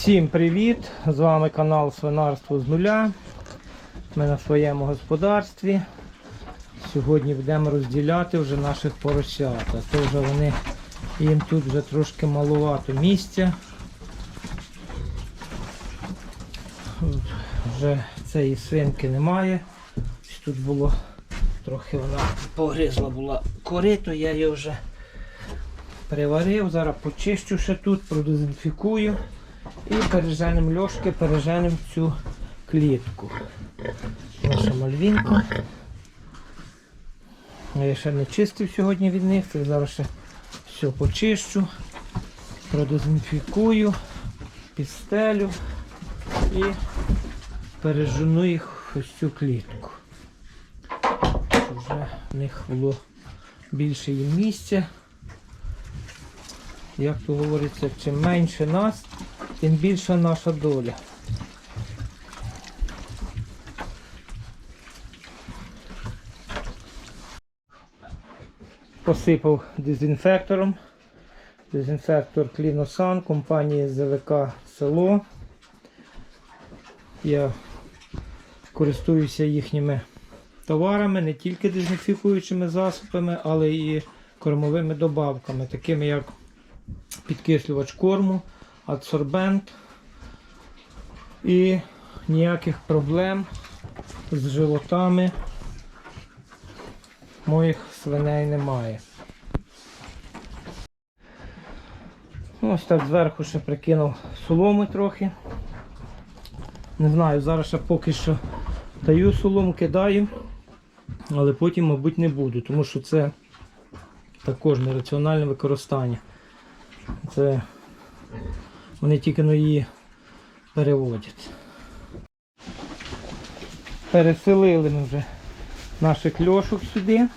Всім привіт! З вами канал Свинарство з нуля. Ми на своєму господарстві. Сьогодні будемо розділяти вже наших поросят. А то вже вони їм тут вже трошки малувато місця. Вже цієї свинки немає. Тут було трохи вона погризла була корито, я її вже приварив. Зараз почищу ще тут, продезінфікую. І переженемо льошки, переженемо цю клітку. Наша мальвінка. Я ще не чистив сьогодні від них, це зараз ще все почищу, продезінфікую, підстелю і пережену їх ось цю клітку. Вже в них було більше їм місця. Як то говориться, чим менше нас, тим більша наша доля. Посипав дезінфектором. Дезінфектор Кліносан компанії ЗВК Село. Я користуюся їхніми товарами, не тільки дезінфікуючими засобами, але і кормовими добавками, такими як підкислювач корму, адсорбент і ніяких проблем з животами моїх свиней немає. Ось так зверху ще прикинув соломи трохи. Не знаю, зараз ще поки що даю солому, кидаю, але потім, мабуть, не буду, тому що це також нераціональне використання. Це вони тільки на її переводять. Переселили ми вже наших льошок сюди.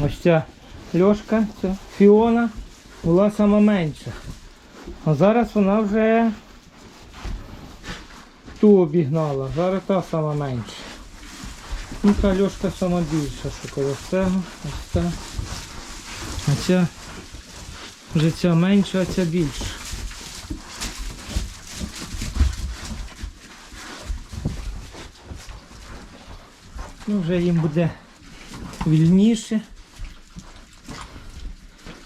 Ось ця льошка, ця фіона, була сама менша. А зараз вона вже ту обігнала, зараз та сама менша. Ну, та льошка сама більша, що коло ось та. А ця вже ця менша, а ця більша. Ну, вже їм буде вільніше.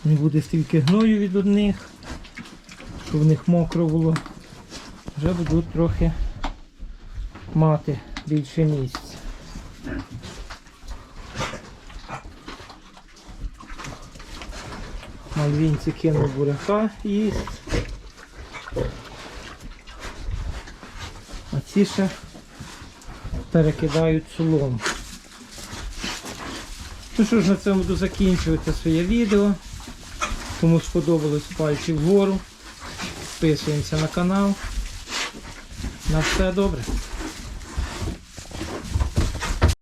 Не буде стільки гною від одних, щоб в них мокро було. Вже будуть трохи мати більше місця. Мальвінці кинув буряка і а ці ще перекидають солому. Ну що ж, на цьому буду закінчувати своє відео. Кому сподобалось пальці вгору. Підписуємося на канал. На все добре.